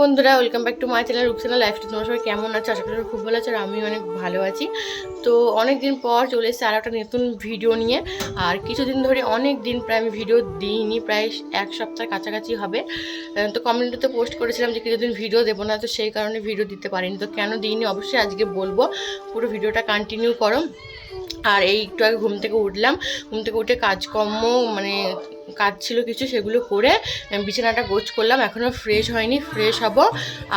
বন্ধুরা, welcome back to my channel Rupsana লাইফটা তোমার সবাই কেমন আছো? আশা করি খুব ভালো আছো আর আমি অনেক ভালো আছি। তো অনেক দিন পর চলে এসেছে আর একটা নতুন ভিডিও নিয়ে। আর কিছুদিন ধরে অনেক দিন প্রায় আমি ভিডিও দিইনি, প্রায় এক সপ্তাহ কাছাকাছি হবে। তো কমেন্টে পোস্ট করেছিলাম যে কিছুদিন ভিডিও দেবো না, তো সেই কারণে ভিডিও দিতে পারিনি। তো কেন দিইনি? অবশ্যই আজকে বলব, পুরো ভিডিওটা কন্টিনিউ করো। আর এই একটু আগে ঘুম থেকে উঠলাম। ঘুম থেকে উঠে কাজকর্ম মানে কাজ ছিল কিছু, সেগুলো করে বিছানাটা গোছ করলাম। এখনও ফ্রেশ হয়নি ফ্রেশ হব।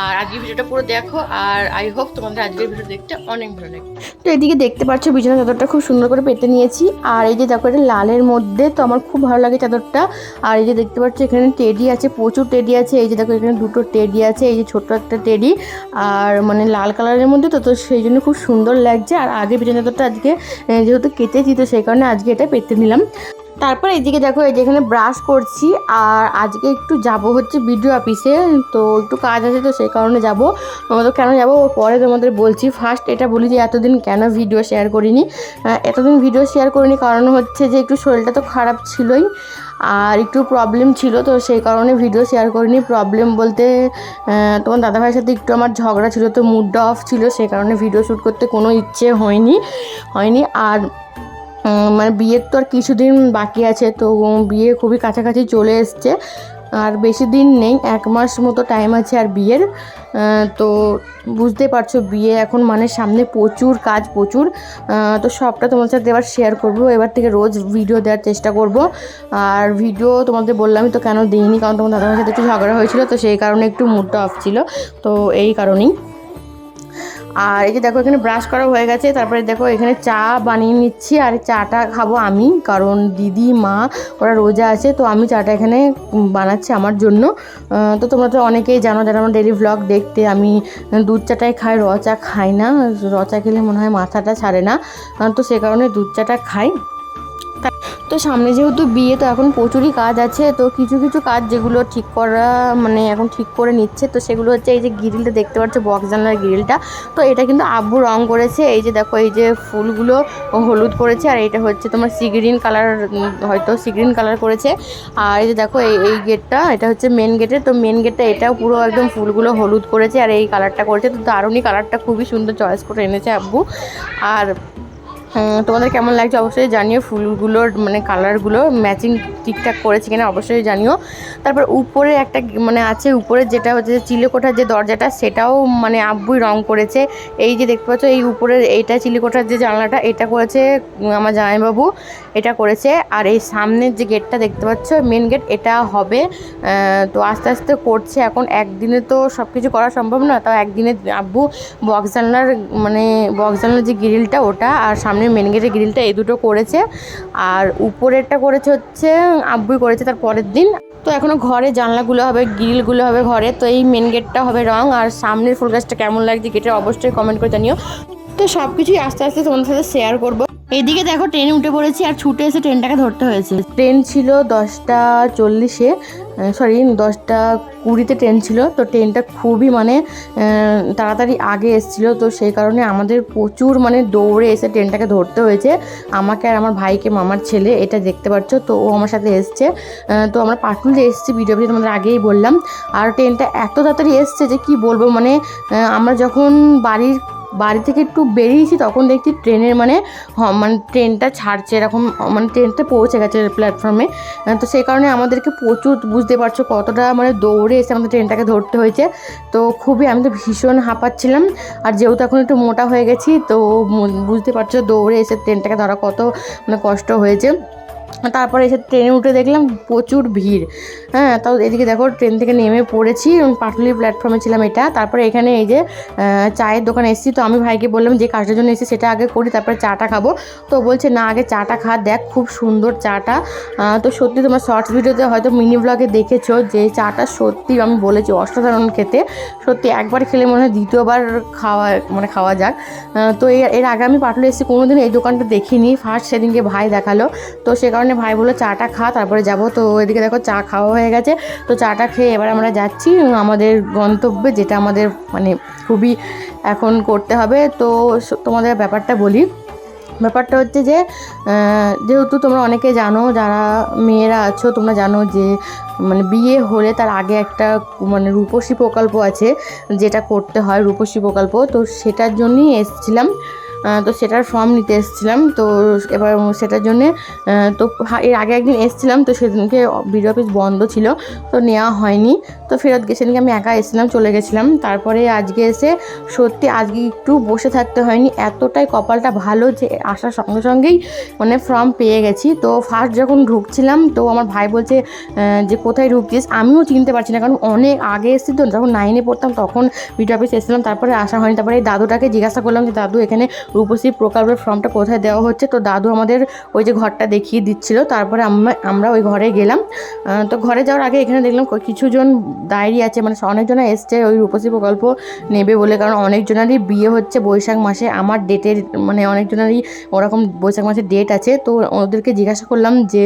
আর আজকের ভিডিওটা পুরো দেখো। আর আই হোপ তোমাদের আজকের ভিডিও দেখতে অনেক ভালো লাগে। তো এদিকে দেখতে পাচ্ছ বিছানা চাদরটা খুব সুন্দর করে পেতে নিয়েছি। আর এই যে দেখো, এটা লালের মধ্যে, তো আমার খুব ভালো লাগে চাদরটা। আর এই যে দেখতে পাচ্ছ, এখানে টেডি আছে, প্রচুর টেডি আছে। এই যে দেখো, এখানে দুটো টেডি আছে, এই যে ছোট্ট একটা টেডি আর মানে লাল কালারের মধ্যে, তো তো সেই জন্য খুব সুন্দর লাগছে। আর আগে বিছানা চাদরটা আজকে যেহেতু কেটেছি, তো সেই কারণে আজকে এটা পেতে নিলাম। তারপর এইদিকে দেখো, এই যে এখানে ব্রাশ করছি, আর আজকে একটু যাব হচ্ছে ভিডিও অফিসে তো একটু কাজ আছে তো সেই কারণে যাব। তোমাদের কেন যাব? পরে তোমাদের বলছি। ফার্স্ট এটা বলি যে এতদিন কেন ভিডিও শেয়ার করিনি? এতদিন ভিডিও শেয়ার করিনি কারণ হচ্ছে যে একটু শরীরটা তো খারাপ ছিলই, আর একটু প্রবলেম ছিল, তো সেই কারণে ভিডিও শেয়ার করিনি। প্রবলেম বলতে তোমার দাদাভাইয়ের সাথে একটু আমার ঝগড়া ছিল, তো মুডটা অফ ছিল, সেই কারণে ভিডিও শ্যুট করতে কোনো ইচ্ছে হয়নি হয়নি। আর মানে বিয়ের তো আর কিছুদিন বাকি আছে, তো বিয়ে খুবই কাছাকাছি চলে এসছে। আর বেশি দিন নেই, এক মাস মতো টাইম আছে আর বিয়ের। তো বুঝতে পারছ, বিয়ে এখন মানে সামনে প্রচুর কাজ, প্রচুর। তো সবটা তোমার সাথে এবার শেয়ার করব। এবার থেকে রোজ ভিডিও দেওয়ার চেষ্টা করব। আর ভিডিও তোমাদের বললামই তো কেন দিইনি, কারণ তোমার দাদার সাথে একটু ঝগড়া হয়েছিল, তো সেই কারণে একটু মুডটা অফ ছিল। তো এই কারণেই। আর এই যে দেখো, এখানে ব্রাশ করা হয়ে গেছে। তারপরে দেখো, এখানে চা বানিয়ে নিচ্ছি। আর চাটা খাব আমি, কারণ দিদি, মা, ওরা রোজা আছে, তো আমি চাটা এখানে বানাচ্ছি আমার জন্য। তো তোমরা তো অনেকেই জানো, যারা আমার ডেলি ব্লগ দেখতে, আমি দুধ চাটাই খাই, র চা খাই না। র চা খেলে মনে হয় মাথাটা ছাড়ে না। তো সে কারণে দুধ চাটা খাই। তো সামনে যেহেতু বিয়ে, তো এখন প্রচুরই কাজ আছে। তো কিছু কিছু কাজ যেগুলো ঠিক করা মানে এখন ঠিক করে নিচ্ছে, তো সেগুলো হচ্ছে এই যে গ্রিলটা দেখতে পাচ্ছ, বক্স জানলার গ্রিলটা। তো এটা কিন্তু আব্বু রং করেছে, এই যে দেখো, এই যে ফুলগুলো হলুদ করেছে, আর এটা হচ্ছে তোমার সি গ্রিন কালার, হয়তো সি গ্রিন কালার করেছে। আর এই যে দেখো, এই এই গেটটা, এটা হচ্ছে মেন গেটের তো মেন গেটটা এটাও পুরো একদম ফুলগুলো হলুদ করেছে, আর এই কালারটা করেছে। তো দারুণই কালারটা, খুবই সুন্দর চয়েস করে এনেছে আব্বু। আর তোমাদের কেমন লাগছে অবশ্যই জানিও, ফুলগুলোর মানে কালারগুলো ম্যাচিং ঠিকঠাক করেছে কিনা অবশ্যই জানিও। তারপর উপরে একটা মানে আছে, উপরে যেটা হচ্ছে চিলেকোঠার যে দরজাটা, সেটাও মানে আব্বুই রং করেছে। এই যে দেখতে পাচ্ছ, এই উপরের এইটা চিলেকোঠার যে জানলাটা, এটা করেছে আমার জামাইবাবু, এটা করেছে। আর এই সামনের যে গেটটা দেখতে পাচ্ছ মেন গেট এটা হবে। তো আস্তে আস্তে করছে এখন। একদিনে তো সব কিছু করা সম্ভব না, তাও একদিনে আব্বু বক্স জানলার মানে বক্স জানলার যে গ্রিলটা ওটা, আর সামনে মেন গেটের গ্রিলটা এই দুটো করেছে। আর উপরেরটা করেছে হচ্ছে, আব্বুই করেছে তার পরের দিন। তো এখনও ঘরে জানলাগুলো হবে গ্রিলগুলো হবে ঘরে। তো এই মেন গেটটা হবে রং। আর সামনের ফুল গাছটা কেমন লাগছে গেটের অবশ্যই কমেন্ট করে জানিও। তো সব কিছুই আস্তে আস্তে তোমাদের সাথে শেয়ার করব। এদিকে দেখো ট্রেনে উঠে পড়েছি আর ছুটে এসে ট্রেনটাকে ধরতে হয়েছে। ট্রেন ছিল দশটা চল্লিশে সরি দশটা কুড়িতে ট্রেন ছিল। তো ট্রেনটা খুবই মানে তাড়াতাড়ি আগে এসেছিল। তো সেই কারণে আমাদের প্রচুর মানে দৌড়ে এসে ট্রেনটাকে ধরতে হয়েছে। আমাকে আর আমার ভাইকে, মামার ছেলে, এটা দেখতে পাচ্ছ, তো ও আমার সাথে এসছে। তো আমরা পাটুলে এসেছি ভিডিও ভিডিও তোমাদের আগেই বললাম। আর ট্রেনটা এত তাড়াতাড়ি এসছে যে কি বলব মানে আমরা যখন বাড়ির বাড়ি থেকে একটু বেরিয়েছি, তখন দেখছি ট্রেনের মানে মানে ট্রেনটা ছাড়ছে এরকম মানে ট্রেনটা পৌঁছে গেছে প্ল্যাটফর্মে তো সেই কারণে আমাদেরকে প্রচুর বুঝতে পারছ কতটা মানে দৌড়ে এসে আমাদের ট্রেনটাকে ধরতে হয়েছে। তো খুবই আমি তো ভীষণ হাঁপাচ্ছিলাম। আর যেহেতু এখন একটু মোটা হয়ে গেছি, তো বুঝতে পারছ দৌড়ে এসে ট্রেনটাকে ধরা কত মানে কষ্ট হয়েছে। তারপরে এসে ট্রেনে উঠে দেখলাম প্রচুর ভিড়। হ্যাঁ তাও এদিকে দেখো ট্রেন থেকে নেমে পড়েছি পাটুলি প্ল্যাটফর্মে ছিলাম এটা। তারপরে এখানে এই যে চায়ের দোকানে এসেছি। তো আমি ভাইকে বললাম যে, কাজটার জন্য এসেছি সেটা আগে করি, তারপরে চাটা খাব। তো বলছে, না, আগে চাটা খা, দেখ, খুব সুন্দর চাটা। তো সত্যি তোমার শর্টস ভিডিওতে হয়তো মিনি ব্লগে দেখেছ যে, চাটা সত্যি আমি বলেছি, অসাধারণ খেতে। সত্যি একবার খেলে মনে হয় দ্বিতীয়বার খাওয়া মানে খাওয়া যাক। তো এর আগে আমি পাটুলি এসেছি কোনো কোনোদিন এই দোকানটা দেখিনি। ফার্স্ট সেদিনকে ভাই দেখাল। তো সে কারণে ভাই বলল, চাটা খা, তারপরে যাব। তো এদিকে দেখো চা খাওয়া হয়ে গেছে। তো চাটা খেয়ে এবার আমরা যাচ্ছি আমাদের গন্তব্যে, যেটা আমাদের মানে খুবই এখন করতে হবে। তো তোমাদের ব্যাপারটা বলি। ব্যাপারটা হচ্ছে যে যেহেতু তোমরা অনেকে জানো, যারা মেয়েরা আছো, তোমরা জানো যে মানে বিয়ে হলে তার আগে একটা মানে রূপসী প্রকল্প আছে, যেটা করতে হয়, রূপসী প্রকল্প। তো সেটার জন্যই এসেছিলাম। তো সেটার ফর্ম নিতে এসেছিলাম। তো এবার সেটার জন্যে তো এর আগে একদিন এসেছিলাম, তো সেদিনকে বিডিও অফিস বন্ধ ছিল, তো নেওয়া হয়নি। তো ফেরত সেদিনকে আমি একা এসেছিলাম, চলে গেছিলাম। তারপরে আজকে এসে সত্যি আজকে একটু বসে থাকতে হয়নি। এতটাই কপালটা ভালো যে আসার সঙ্গে সঙ্গেই মানে ফর্ম পেয়ে গেছি। তো ফার্স্ট যখন ঢুকছিলাম, তো আমার ভাই বলছে যে কোথায় ঢুকছিস? আমিও চিনতে পারছি না, কারণ অনেক আগে এসেছি তো, যখন নাইনে পড়তাম, তখন বিডিও অফিস এসেছিলাম, তারপরে আসা হয়নি। তারপরে এই দাদুটাকে জিজ্ঞাসা করলাম যে, দাদু, এখানে রূপসী প্রকল্পের ফর্মটা কোথায় দেওয়া হচ্ছে? তো দাদু আমাদের ওই যে ঘরটা দেখিয়ে দিচ্ছিল। তারপরে আমরা ওই ঘরে গেলাম। তো ঘরে যাওয়ার আগে এখানে দেখলাম কিছুজন ডায়েরি আছে। মানে অনেকজনা এসছে ওই রূপশ্রী প্রকল্প নেবে বলে। কারণ অনেকজনারই বিয়ে হচ্ছে বৈশাখ মাসে। আমার ডেটের মানে অনেকজনারই ওরকম বৈশাখ মাসের ডেট আছে। তো ওদেরকে জিজ্ঞাসা করলাম যে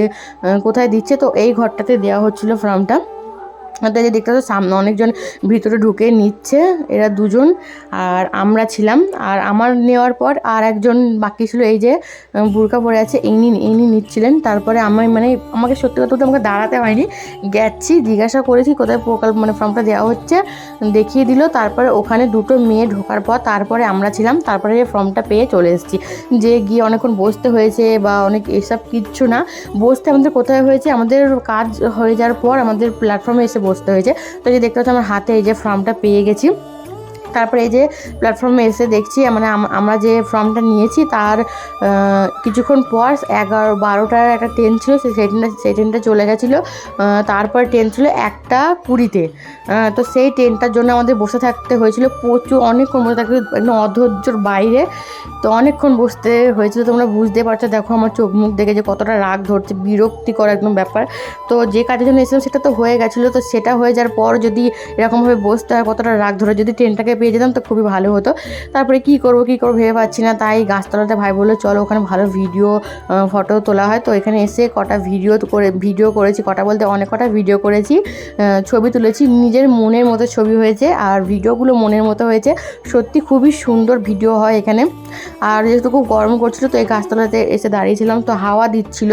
কোথায় দিচ্ছে? তো এই ঘরটাতে দেওয়া হচ্ছিল ফর্মটা। যে দেখতে তো সামনে অনেকজন ভিতরে ঢুকে নিচ্ছে, এরা দুজন, আর আমরা ছিলাম, আর আমার নেওয়ার পর আর একজন বাকি ছিল, এই যে বুরকা পরে আছে, ইনি ইনি নিচ্ছিলেন, তারপরে আমি মানে আমাকে সত্যি কথা বলতে আমাকে দাঁড়াতে হয়নি, গেছি, জিজ্ঞাসা করেছি কোথায় প্রকল্প মানে ফর্মটা দেওয়া হচ্ছে, দেখিয়ে দিল, তারপরে ওখানে দুটো মেয়ে ঢোকার পর তারপরে আমরা ছিলাম, তারপরে ফর্মটা পেয়ে চলে এসেছি, যে গিয়ে অনেকক্ষণ বসতে হয়েছে বা অনেক এসব কিচ্ছু না, বসতে আমাদের কোথায় হয়েছে, আমাদের কাজ হয়ে যাওয়ার পর আমাদের প্ল্যাটফর্মে এসে বসতে হয়েছে। তো যে দেখতে পাচ্ছি আমার হাতে এই যে ফর্মটা পেয়ে গেছি। তারপরে এই যে প্ল্যাটফর্মে এসে দেখছি মানে আমরা যে ফর্মটা নিয়েছি তার কিছুক্ষণ পর এগারো, বারোটার একটা ট্রেন ছিল সেই ট্রেনটা সেই ট্রেনটা চলে গেছিল তারপর ট্রেন ছিল একটা কুড়িতে তো সেই ট্রেনটার জন্য আমাদের বসে থাকতে হয়েছিল প্রচুর, অনেকক্ষণ বসে থাকতে একদম অধৈর্যর বাইরে। তো অনেকক্ষণ বসতে হয়েছিল, তোমরা বুঝতে পারছ, দেখো আমার চোখ মুখ দেখে যে কতটা রাগ ধরছে, বিরক্তিকর একদম ব্যাপার। তো যে কাজের জন্য এসেছিলাম সেটা তো হয়ে গেছিল, তো সেটা হয়ে যাওয়ার পর যদি এরকমভাবে বসতে হয়, কতটা রাগ ধরে, যদি ট্রেনটাকে পেয়ে যেতাম তো খুবই ভালো হতো। তারপরে কি করব, কি করব ভেবে পাচ্ছি না। তাই গাছতলাতে ভাই বলল, চলো ওখানে ভালো ভিডিও ফটো তোলা হয়। তো এখানে এসে কটা ভিডিও করে ভিডিও করেছি। কটা বলতে অনেক কটা ভিডিও করেছি। ছবি তুলেছি। নিজের মনের মতো ছবি হয়েছে আর ভিডিওগুলো মনের মতো হয়েছে। সত্যি খুবই সুন্দর ভিডিও হয় এখানে। আর যেহেতু খুব গরম করছিল, তো এই গাছতলাতে এসে দাঁড়িয়েছিলাম। তো হাওয়া দিচ্ছিল।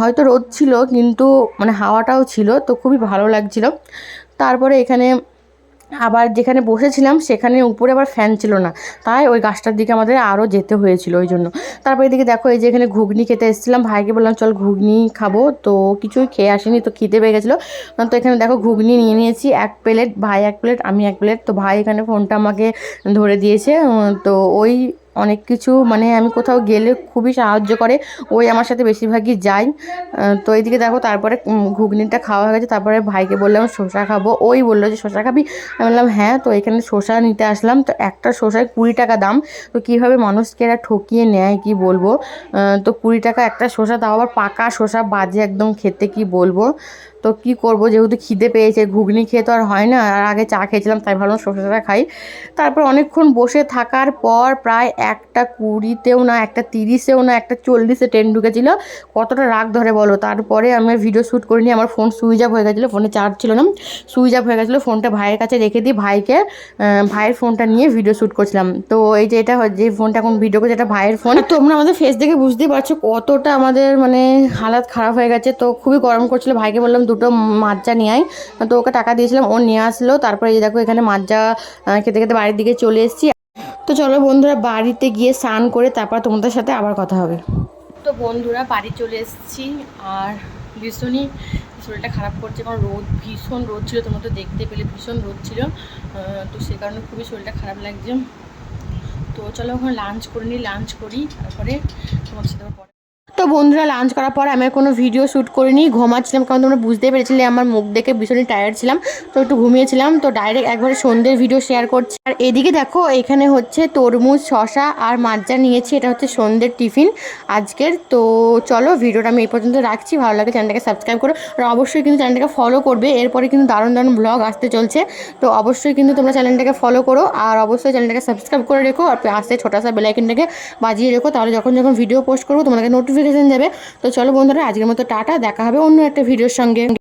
হয়তো রোদ ছিল, কিন্তু মানে হাওয়াটাও ছিল। তো খুবই ভালো লাগছিল। তারপরে এখানে আবার যেখানে বসেছিলাম, সেখানে উপরে আবার ফ্যান ছিল না। তাই ওই গাছটার দিকে আমাদের আরও যেতে হয়েছিল ওই জন্য। তারপরে এদিকে দেখো, এই যে এখানে ঘুগনি খেতে এসেছিলাম। ভাইকে বললাম, চল ঘুগনি খাব। তো কিছুই খেয়ে আসেনি, তো খেতে পেয়ে গেছিল। তো এখানে দেখো, ঘুগনি নিয়ে নিয়েছি। এক প্লেট ভাই এক প্লেট আমি এক প্লেট তো ভাই এখানে ফোনটা আমাকে ধরে দিয়েছে। তো ওই অনেক কিছু মানে আমি কোথাও গেলে খুবই সাহায্য করে। ওই আমার সাথে বেশিরভাগই যায়। তো এইদিকে দেখো, তারপরে ঘুগনিটা খাওয়া হয়ে গেছে। তারপরে ভাইকে বললাম, শসা খাব। ওই বলল যে, শসা খাবি? আমি বললাম হ্যাঁ। তো এখানে শসা নিতে আসলাম। তো একটা শসায় কুড়ি টাকা দাম। তো কীভাবে মানুষকে এরা ঠকিয়ে নেয়, কি বলব? তো কুড়ি টাকা একটা শসা, তাও আবার পাকা শসা বাজে একদম খেতে, কি বলব? তো কি করব? যেহেতু খিদে পেয়েছে, ঘুগনি খেয়ে তো আর হয় না, আর আগে চা খেয়েছিলাম, তাই ভাবলাম শসাটা খাই। তারপর অনেকক্ষণ বসে থাকার পর প্রায় একটা কুড়িতেও না, একটা তিরিশেও না, একটা চল্লিশে ট্রেন ঢুকেছিল। কতটা রাগ ধরে বলো? তারপরে আমি ভিডিও শ্যুট করিনি, আমার ফোন সুইচ অফ হয়ে গেছিল ফোনে চার্জ ছিল না। সুইচ অফ হয়ে গেছিল ফোনটা ভাইয়ের কাছে রেখে দিই ভাইকে ভাইয়ের ফোনটা নিয়ে ভিডিও শ্যুট করছিলাম। তো এই যে এটা যে ফোনটা এখন ভিডিও করছে, এটা ভাইয়ের ফোন তোমরা আমাদের ফেস দেখে বুঝতেই পারছ কতটা আমাদের মানে হালাত খারাপ হয়ে গেছে। তো খুবই গরম করছিল, ভাইকে বললাম দুটো মাজ্জা নিয়ে আয়। তো ওকে টাকা দিয়েছিলাম, ও নিয়ে আসলো। তারপরে এই দেখো, এখানে মাজ্জা খেতে খেতে বাড়ির দিকে চলে এসেছি। তো চলো বন্ধুরা, বাড়িতে গিয়ে স্নান করে তারপর তোমাদের সাথে আবার কথা হবে। তো বন্ধুরা, বাড়ি চলে এসেছি। আর ভীষণই শরীরটা খারাপ করছে, কারণ রোদ, ভীষণ রোদ ছিল, তোমরা তো দেখতে পেলে, ভীষণ রোদ ছিল। তো সে কারণে খুবই শরীরটা খারাপ লাগছে। তো চলো ওখানে লাঞ্চ করে নিই লাঞ্চ করি, তারপরে তোমার সাথে তো বন্ধুরা লাঞ্চ করার পর আমি কোনো ভিডিও শ্যুট করিনি, ঘুমাচ্ছিলাম কারণ তোমরা বুঝতেই পেরেছিলে আমার মুখ দেখে ভীষণই টায়ার্ড ছিলাম, তো একটু ঘুমিয়েছিলাম, তো ডাইরেক্ট একবারে সন্ধ্যের ভিডিও শেয়ার করছি। আর এদিকে দেখো, এখানে হচ্ছে তরমুজ শশা আর মাজ্জা নিয়েছি, এটা হচ্ছে সন্ধ্যের টিফিন আজকের, তো চলো ভিডিওটা আমি এই পর্যন্ত রাখছি, ভালো লাগে চ্যানেলটাকে সাবস্ক্রাইব করো, আর অবশ্যই কিন্তু চ্যানেলটাকে ফলো করবে, এরপরে কিন্তু দারুণ দারুণ ব্লগ আসতে চলছে, তো অবশ্যই কিন্তু তোমরা চ্যানেলটাকে ফলো করো, আর অবশ্যই চ্যানেলটাকে সাবস্ক্রাইব করে রেখো, আর আসতে ছোটা সা বেলাইকনটাকে বাজিয়ে রেখো, তাহলে যখন যখন ভিডিও পোস্ট করব তোমাকে নোটিফিকেশান যাবে তো চলো বন্ধুরা আজকের মতো টাটা দেখা হবে অন্য একটা ভিডিওর সঙ্গে।